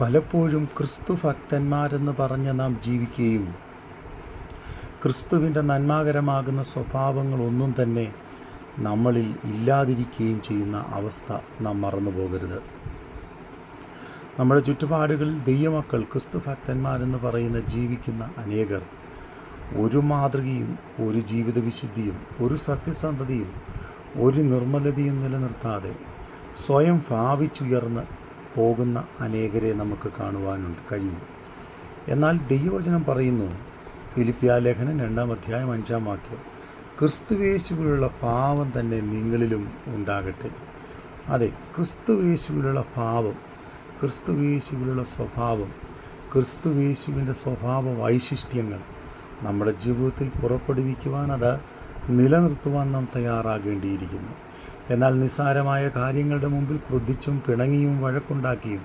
പലപ്പോഴും ക്രിസ്തു ഭക്തന്മാരെന്ന് പറഞ്ഞ് നാം ജീവിക്കുകയും ക്രിസ്തുവിന്റെ നന്മാകരമാകുന്ന സ്വഭാവങ്ങളൊന്നും തന്നെ നമ്മളിൽ ഇല്ലാതിരിക്കുകയും ചെയ്യുന്ന അവസ്ഥ നാം മറന്നു പോകരുത്. നമ്മുടെ ചുറ്റുപാടുകളിൽ ദൈവമക്കൾ ക്രിസ്തു ഭക്തന്മാരെന്ന് പറയുന്ന ജീവിക്കുന്ന അനേകർ ഒരു മാതൃകയും ഒരു ജീവിത വിശുദ്ധിയും ഒരു സത്യസന്ധതയും ഒരു നിർമ്മലതയും നിലനിർത്താതെ സ്വയം ഭാവിച്ചുയർന്ന് പോകുന്ന അനേകരെ നമുക്ക് കാണുവാനുണ്ട് കഴിയും. എന്നാൽ ദൈവവചനം പറയുന്നു ഫിലിപ്പിയ ലേഖനം രണ്ടാം അധ്യായം അഞ്ചാം വാക്യം ക്രിസ്തുവേശുവിലുള്ള ഭാവം തന്നെ നിങ്ങളിലും ഉണ്ടാകട്ടെ. അതെ ക്രിസ്തുവേശുവിലുള്ള ഭാവം ക്രിസ്തുവേശുവിലുള്ള സ്വഭാവം ക്രിസ്തുവേശുവിന്റെ സ്വഭാവ വൈശിഷ്ട്യങ്ങൾ നമ്മുടെ ജീവിതത്തിൽ പുറപ്പെടുവിക്കുവാൻ അത് നിലനിർത്തുവാൻ നാം തയ്യാറാകേണ്ടിയിരിക്കുന്നു. എന്നാൽ നിസ്സാരമായ കാര്യങ്ങളുടെ മുമ്പിൽ ക്രുദ്ധിച്ചും പിണങ്ങിയും വഴക്കുണ്ടാക്കിയും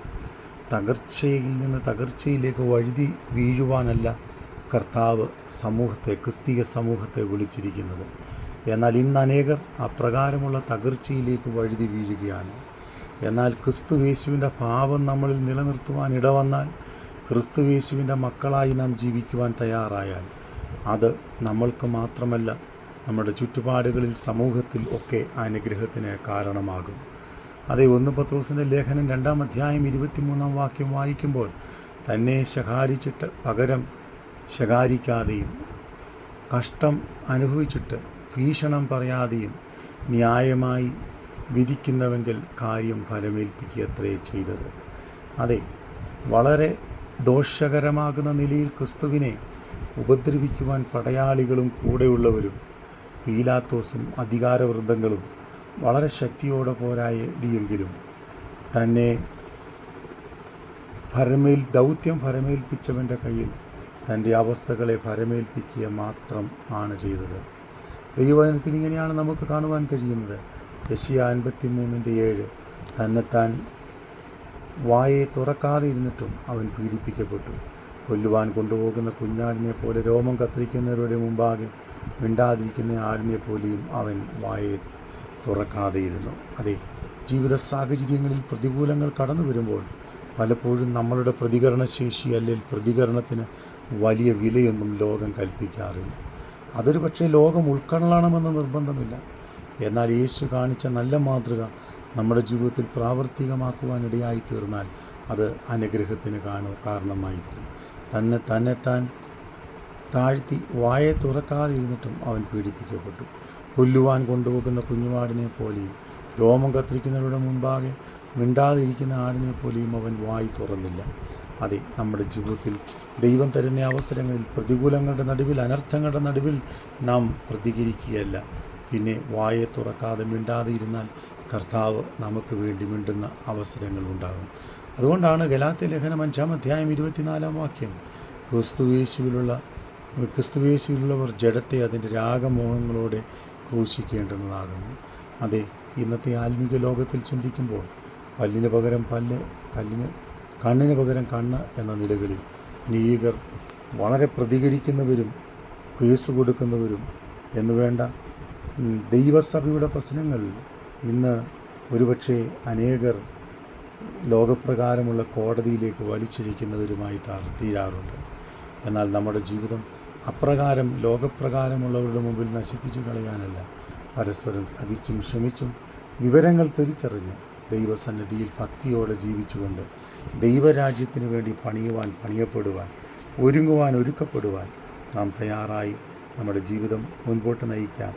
തകർച്ചയിൽ നിന്ന് തകർച്ചയിലേക്ക് വഴുതി വീഴുവാനല്ല കർത്താവ് സമൂഹത്തെ ക്രിസ്തീയ സമൂഹത്തെ വിളിച്ചിരിക്കുന്നത്. എന്നാൽ ഇന്ന് അനേകർ അപ്രകാരമുള്ള തകർച്ചയിലേക്ക് വഴുതി വീഴുകയാണ്. എന്നാൽ ക്രിസ്തു യേശുവിന്റെ ഭാവം നമ്മളിൽ നിലനിർത്തുവാൻ ഇടവന്നാൽ ക്രിസ്തു യേശുവിന്റെ മക്കളായി നാം ജീവിക്കുവാൻ തയ്യാറായാൽ അത് നമ്മൾക്ക് മാത്രമല്ല നമ്മുടെ ചുറ്റുപാടുകളിൽ സമൂഹത്തിൽ ഒക്കെ അനുഗ്രഹത്തിന് കാരണമാകും. അതേ ഒന്ന് പത്രോസിന്റെ ലേഖനം രണ്ടാം അധ്യായം ഇരുപത്തിമൂന്നാം വാക്യം വായിക്കുമ്പോൾ തന്നെ ശകാരിച്ചിട്ട് പകരം ശകാരിക്കാതെയും കഷ്ടം അനുഭവിച്ചിട്ട് ഭീഷണം പറയാതെയും ന്യായമായി വിധിക്കുന്നവെങ്കിൽ കാര്യം ഫലമേൽപ്പിക്കുക അത്രേ ചെയ്തത്. അതെ വളരെ ദോഷകരമാകുന്ന നിലയിൽ ക്രിസ്തുവിനെ ഉപദ്രവിക്കുവാൻ പടയാളികളും കൂടെയുള്ളവരും പീലാത്തോസും അധികാരവൃന്ദങ്ങളും വളരെ ശക്തിയോടെ പോരാടിയെങ്കിലും തന്നെ ഭരമേൽ ദൗത്യം ഭരമേൽപ്പിച്ചവന്റെ കയ്യിൽ തന്റെ അവസ്ഥകളെ ഭരമേൽപ്പിക്കുക മാത്രം ആണ് ചെയ്തത്. ദൈവവചനത്തിൽ ഇങ്ങനെയാണ് നമുക്ക് കാണുവാൻ കഴിയുന്നത്. യശിയ അൻപത്തി മൂന്നിന്റെ ഏഴ് തന്നെത്താൻ വായെ തുറക്കാതെ ഇരുന്നിട്ടും അവൻ പീഡിപ്പിക്കപ്പെട്ടു. കൊല്ലുവാൻ കൊണ്ടുപോകുന്ന കുഞ്ഞാടിനെ പോലെ രോമം കത്തിരിക്കുന്നവരുടെ മുമ്പാകെ മിണ്ടാതിരിക്കുന്ന ആടിനെ പോലെയും അവൻ വായെ തുറക്കാതെയിരുന്നു. അതെ ജീവിത സാഹചര്യങ്ങളിൽ പ്രതികൂലങ്ങൾ കടന്നു വരുമ്പോൾ പലപ്പോഴും നമ്മളുടെ പ്രതികരണശേഷി അല്ലെങ്കിൽ പ്രതികരണത്തിന് വലിയ വിലയൊന്നും ലോകം കൽപ്പിക്കാറില്ല. അതൊരു പക്ഷേ ലോകം ഉൾക്കൊള്ളണമെന്ന് നിർബന്ധമില്ല. എന്നാൽ യേശു കാണിച്ച നല്ല മാതൃക നമ്മുടെ ജീവിതത്തിൽ പ്രാവർത്തികമാക്കുവാനിടയായി തീർന്നാൽ അത് അനുഗ്രഹത്തിന് കാണു കാരണമായി തീരും തന്നെ തന്നെ താൻ താഴ്ത്തി വായ തുറക്കാതിരുന്നിട്ടും അവൻ പീഡിപ്പിക്കപ്പെട്ടു. കൊല്ലുവാൻ കൊണ്ടുപോകുന്ന കുഞ്ഞുമാടിനെ പോലെയും രോമം കത്തിരിക്കുന്നവരുടെ മുമ്പാകെ മിണ്ടാതിരിക്കുന്ന ആടിനെ പോലെയും അവൻ വായി തുറന്നില്ല. അതെ നമ്മുടെ ജീവിതത്തിൽ ദൈവം തരുന്ന അവസരങ്ങളിൽ പ്രതികൂലങ്ങളുടെ നടുവിൽ അനർത്ഥങ്ങളുടെ നടുവിൽ നാം പ്രതികരിക്കുകയല്ല. പിന്നെ വായെ തുറക്കാതെ മിണ്ടാതെ ഇരുന്നാൽ കർത്താവ് നമുക്ക് വേണ്ടി മിണ്ടുന്ന അവസരങ്ങൾ ഉണ്ടാകും. അതുകൊണ്ടാണ് ഗലാത്തി ലേഖനം അഞ്ചാം അധ്യായം ഇരുപത്തിനാലാം വാക്യം. ക്രിസ്തുവേശുവിലുള്ള ക്രിസ്തുവേശുവിലുള്ളവർ ജഡത്തെ അതിന്റെ രാഗമോഹങ്ങളോടെ ക്രൂശിക്കേണ്ടുന്നതാകുന്നു. അതെ ഇന്നത്തെ ആത്മീക ലോകത്തിൽ ചിന്തിക്കുമ്പോൾ പല്ലിന് പകരം പല്ല് കല്ലിന് കണ്ണിന് പകരം കണ്ണ് എന്ന നിലകളിൽ അനേകർ വളരെ പ്രതികരിക്കുന്നവരും കേസ് കൊടുക്കുന്നവരും എന്നുവേണ്ട ദൈവസഭയുടെ പ്രശ്നങ്ങൾ ഇന്ന് ഒരുപക്ഷെ അനേകർ ലോകപ്രകാരമുള്ള കോടതിയിലേക്ക് വലിച്ചിഴിക്കുന്നവരുമായി തീരാറുണ്ട്. എന്നാൽ നമ്മുടെ ജീവിതം അപ്രകാരം ലോകപ്രകാരമുള്ളവരുടെ മുമ്പിൽ നശിപ്പിച്ചു കളയാനല്ല. പരസ്പരം സഹിച്ചും ക്ഷമിച്ചും വിവരങ്ങൾ തിരിച്ചറിഞ്ഞ് ദൈവസന്നിധിയിൽ ഭക്തിയോടെ ജീവിച്ചുകൊണ്ട് ദൈവരാജ്യത്തിന് വേണ്ടി പണിയുവാൻ പണിയപ്പെടുവാൻ ഒരുങ്ങുവാൻ ഒരുക്കപ്പെടുവാൻ നാം തയ്യാറായി നമ്മുടെ ജീവിതം മുൻപോട്ട് നയിക്കാം.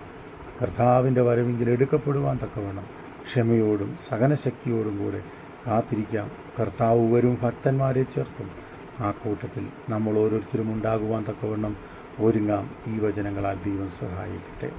കർത്താവിന്റെ വരവെങ്കിൽ എടുക്കപ്പെടുവാൻ തക്കവണ്ണം ക്ഷമയോടും സഹനശക്തിയോടും കൂടെ കാത്തിരിക്കാം. കർത്താവ് വരും ഭക്തന്മാരെ ചേർക്കും. ആ കൂട്ടത്തിൽ നമ്മൾ ഓരോരുത്തരും ഉണ്ടാകുവാൻ തക്കവണ്ണം ഒരുങ്ങാം. ഈ വചനങ്ങളാൽ ദൈവം സഹായിക്കട്ടെ.